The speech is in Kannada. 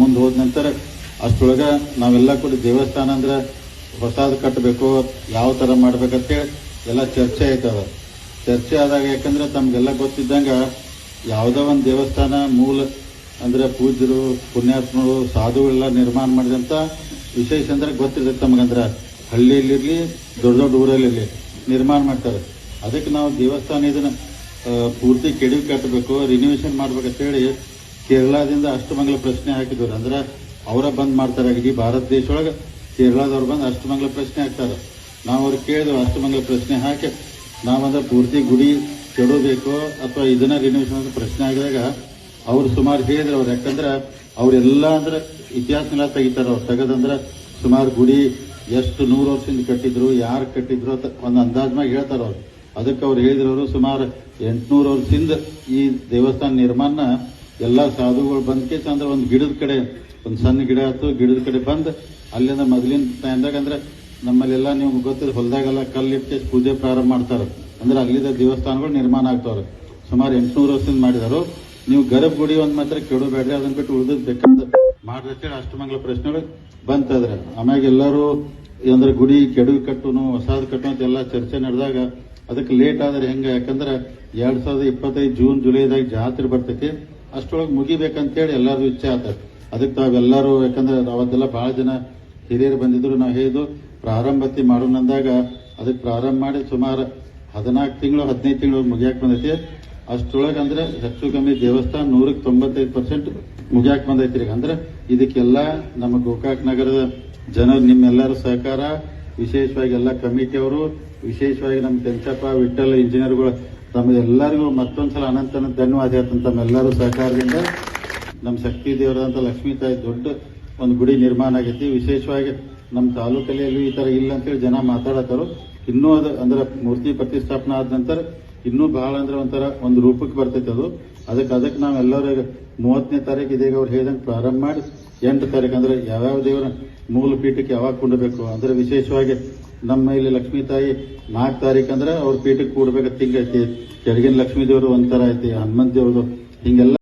ಮುಂದೆ ಹೋದ ನಂತರ ಅಷ್ಟೊಳಗೆ ನಾವೆಲ್ಲ ಕೂಡ ದೇವಸ್ಥಾನ ಅಂದ್ರೆ ಹೊಸದು ಕಟ್ಟಬೇಕು ಯಾವ ತರ ಮಾಡ್ಬೇಕಂತೇಳಿ ಎಲ್ಲ ಚರ್ಚೆ ಆಯ್ತದ. ಚರ್ಚೆ ಆದಾಗ ಯಾಕಂದ್ರೆ ತಮ್ಗೆಲ್ಲ ಗೊತ್ತಿದ್ದಂಗ ಯಾವುದೋ ಒಂದು ದೇವಸ್ಥಾನ ಮೂಲ ಅಂದ್ರೆ ಪೂಜ್ಯರು, ಪುಣ್ಯಾತ್ಮರು ಸಾಧುಗಳೆಲ್ಲ ನಿರ್ಮಾಣ ಮಾಡಿದಂತ ವಿಶೇಷ ಅಂದ್ರೆ ಗೊತ್ತಿರ್ತೈತೆ ತಮಗಂದ್ರ. ಹಳ್ಳಿಯಲ್ಲಿರ್ಲಿ, ದೊಡ್ಡ ದೊಡ್ಡ ಊರಲ್ಲಿರ್ಲಿ ನಿರ್ಮಾಣ ಮಾಡ್ತಾರೆ. ಅದಕ್ಕೆ ನಾವು ದೇವಸ್ಥಾನ ಇದನ್ನ ಪೂರ್ತಿ ಕೆಡವಿ ಕಟ್ಟಬೇಕು ರಿನೋವೇಷನ್ ಮಾಡ್ಬೇಕಂತ ಹೇಳಿ ಕೇರಳದಿಂದ ಅಷ್ಟಮಂಗಲ ಪ್ರಶ್ನೆ ಹಾಕಿದ್ರು. ಅಂದ್ರೆ ಅವರ ಬಂದ್ ಮಾಡ್ತಾರೆ ಇಡೀ ಭಾರತ ದೇಶೊಳಗೆ ಕೇರಳದವ್ರು ಬಂದು ಅಷ್ಟಮಂಗಲ ಪ್ರಶ್ನೆ ಹಾಕ್ತಾರೆ. ನಾವು ಅವ್ರು ಕೇಳಿದ್ವು ಅಷ್ಟಮಂಗಲ ಪ್ರಶ್ನೆ ಹಾಕಿ. ನಾವಂದ್ರೆ ಪೂರ್ತಿ ಗುಡಿ ಕೆಡಬೇಕು ಅಥವಾ ಇದನ್ನ ರಿನೋವೇಷನ್ ಅಂತ ಪ್ರಶ್ನೆ ಆಗಿದಾಗ ಅವ್ರು ಸುಮಾರು ಹೇಳಿದ್ರು ಅವ್ರು. ಯಾಕಂದ್ರೆ ಅವರೆಲ್ಲ ಅಂದ್ರೆ ಇತಿಹಾಸನೆಲ್ಲ ತೆಗಿತಾರೆ ಅವ್ರು. ತೆಗೆದಂದ್ರೆ ಸುಮಾರು ಗುಡಿ ಎಷ್ಟು ನೂರು ವರ್ಷದಿಂದ ಕಟ್ಟಿದ್ರು, ಯಾರು ಕಟ್ಟಿದ್ರು ಅಂತ ಒಂದು ಅಂದಾಜ್ಮಾಗಿ ಹೇಳ್ತಾರೆ ಅವ್ರು. ಅದಕ್ಕೆ ಅವ್ರು ಹೇಳಿದ್ರು ಸುಮಾರು ಎಂಟುನೂರು ವರ್ಷದಿಂದ ಈ ದೇವಸ್ಥಾನ ನಿರ್ಮಾಣ ಎಲ್ಲಾ ಸಾಧುಗಳು ಬಂದ್ಕೆ ಅಂದ್ರೆ ಒಂದು ಗಿಡದ ಕಡೆ, ಒಂದು ಸಣ್ಣ ಗಿಡ ಆಯ್ತು ಗಿಡದ ಕಡೆ ಬಂದು ಅಲ್ಲಿಂದ ಮೊದಲಿನ ಟೈಮ್ದಾಗ ಅಂದ್ರೆ ನಮ್ಮಲ್ಲೆಲ್ಲ ನೀವು ಗೊತ್ತಿದೆ ಹೊಲದಾಗೆಲ್ಲ ಕಲ್ಲಿಟ್ಟು ಪೂಜೆ ಪ್ರಾರಂಭ ಮಾಡ್ತಾರೆ. ಅಂದ್ರೆ ಅಲ್ಲಿದ್ದ ದೇವಸ್ಥಾನಗಳು ನಿರ್ಮಾಣ ಆಗ್ತಾವ್ರೆ. ಸುಮಾರು ಎಂಟುನೂರು ವರ್ಷದಿಂದ ಮಾಡಿದಾರು. ನೀವು ಗರ್ಭ ಗುಡಿ ಒಂದ್ ಮಾತ್ರ ಕೆಡಬೇಡ್ರಿ ಅದನ್ನ ಬಿಟ್ಟು ಉಳಿದ್ ಬೇಕಾದ ಮಾಡ್ರಿ ಅಷ್ಟಮಂಗಲ ಪ್ರಶ್ನೆಗಳು ಬಂತದ್ರೆ. ಆಮ್ಯಾಗ ಎಲ್ಲರೂ ಅಂದ್ರೆ ಗುಡಿ ಕೆಡವಿ ಕಟ್ಟುನು, ಹೊಸಾದ್ ಕಟ್ಟು ಅಂತ ಎಲ್ಲ ಚರ್ಚೆ ನಡೆದಾಗ ಅದಕ್ಕೆ ಲೇಟ್ ಆದ್ರೆ ಹೆಂಗ? ಯಾಕಂದ್ರೆ ಎರಡ್ ಸಾವಿರದ ಇಪ್ಪತ್ತೈದು ಜೂನ್, ಜುಲೈದಾಗ ಜಾತ್ರೆ ಬರ್ತೈತಿ. ಅಷ್ಟೊಳಗೆ ಮುಗಿಬೇಕಂತೇಳಿ ಎಲ್ಲರೂ ಇಚ್ಛೆ ಆತ ಅದಕ್ಕೆ ತಾವೆಲ್ಲರೂ, ಯಾಕಂದ್ರೆ ಅವತ್ತೆಲ್ಲ ಬಹಳ ಜನ ಹಿರಿಯರು ಬಂದಿದ್ರು, ನಾವು ಹೇಳಿದ್ದು, ಪ್ರಾರಂಭತಿ ಮಾಡೋಣ ಅಂದಾಗ ಅದಕ್ಕೆ ಪ್ರಾರಂಭ ಮಾಡಿ ಸುಮಾರು ಹದಿನಾಲ್ಕು ತಿಂಗಳು, ಹದಿನೈದು ತಿಂಗಳು ಮುಗಿಯಾಕೆ ಬಂದೈತಿ. ಅಷ್ಟೊಳಗೆ ಅಂದ್ರೆ ಹೆಚ್ಚು ಕಮ್ಮಿ ದೇವಸ್ಥಾನ ನೂರಕ್ಕೆ ತೊಂಬತ್ತೈದು ಪರ್ಸೆಂಟ್ ಮುಗಿಯಾಕೆ ಬಂದೈತಿ ರೀ. ಅಂದ್ರೆ ಇದಕ್ಕೆಲ್ಲ ನಮ್ಮ ಗೋಕಾಕ್ ನಗರದ ಜನರು, ನಿಮ್ಮೆಲ್ಲರ ಸಹಕಾರ, ವಿಶೇಷವಾಗಿ ಎಲ್ಲ ಕಮಿಟಿ ಅವರು ವಿಶೇಷವಾಗಿ ನಮ್ಮ ಕೆಂಚಪ್ಪ ವಿಠಲ್ ಇಂಜಿನಿಯರ್ಗಳು ತಮ್ಮೆಲ್ಲರಿಗೂ ಮತ್ತೊಂದ್ಸಲ ಅನಂತ ಅನಂತ ಧನ್ಯವಾದ ತಮ್ಮೆಲ್ಲರೂ ಸಹಕಾರದಿಂದ. ನಮ್ಮ ಶಕ್ತಿ ದೇವರಾದಂತ ಲಕ್ಷ್ಮೀ ತಾಯಿ ದೊಡ್ಡ ಒಂದು ಗುಡಿ ನಿರ್ಮಾಣ ಆಗೈತಿ. ವಿಶೇಷವಾಗಿ ನಮ್ಮ ತಾಲೂಕಲ್ಲಿ ಈ ತರ ಇಲ್ಲ ಅಂತೇಳಿ ಜನ ಮಾತಾಡತ್ತಾರೋ. ಇನ್ನೂ ಅದು ಅಂದ್ರೆ ಮೂರ್ತಿ ಪ್ರತಿಷ್ಠಾಪನೆ ಆದ ನಂತರ ಇನ್ನೂ ಬಹಳ ಅಂದ್ರೆ ಒಂಥರ ಒಂದು ರೂಪಕ್ಕೆ ಬರ್ತೈತೆ ಅದು. ಅದಕ್ಕೆ ಅದಕ್ಕೆ ನಾವೆಲ್ಲರೂ ಮೂವತ್ತನೇ ತಾರೀಕು ಇದೀಗ ಅವ್ರು ಹೇಳಿದಂಗೆ ಪ್ರಾರಂಭ ಮಾಡಿ ಎಂಟು ತಾರೀಕು ಅಂದ್ರೆ ಯಾವ್ಯಾವ ದೇವರ ಮೂಲ ಪೀಠಕ್ಕೆ ಯಾವಾಗ ಕೂಡಬೇಕು? ಅಂದ್ರೆ ವಿಶೇಷವಾಗಿ ನಮ್ಮ ಇಲ್ಲಿ ಲಕ್ಷ್ಮೀ ತಾಯಿ ನಾಲ್ಕು ತಾರೀಕು ಅಂದ್ರೆ ಅವ್ರ ಪೀಠಕ್ಕೆ ಕೂಡಬೇಕು. ತಿಂಗೈತಿ ಕೆಳಗಿನ ಲಕ್ಷ್ಮೀ ದೇವರು ಒಂಥರ ಐತಿ, ಹನುಮಂತ ದೇವ್ರದು ಹಿಂಗೆಲ್ಲ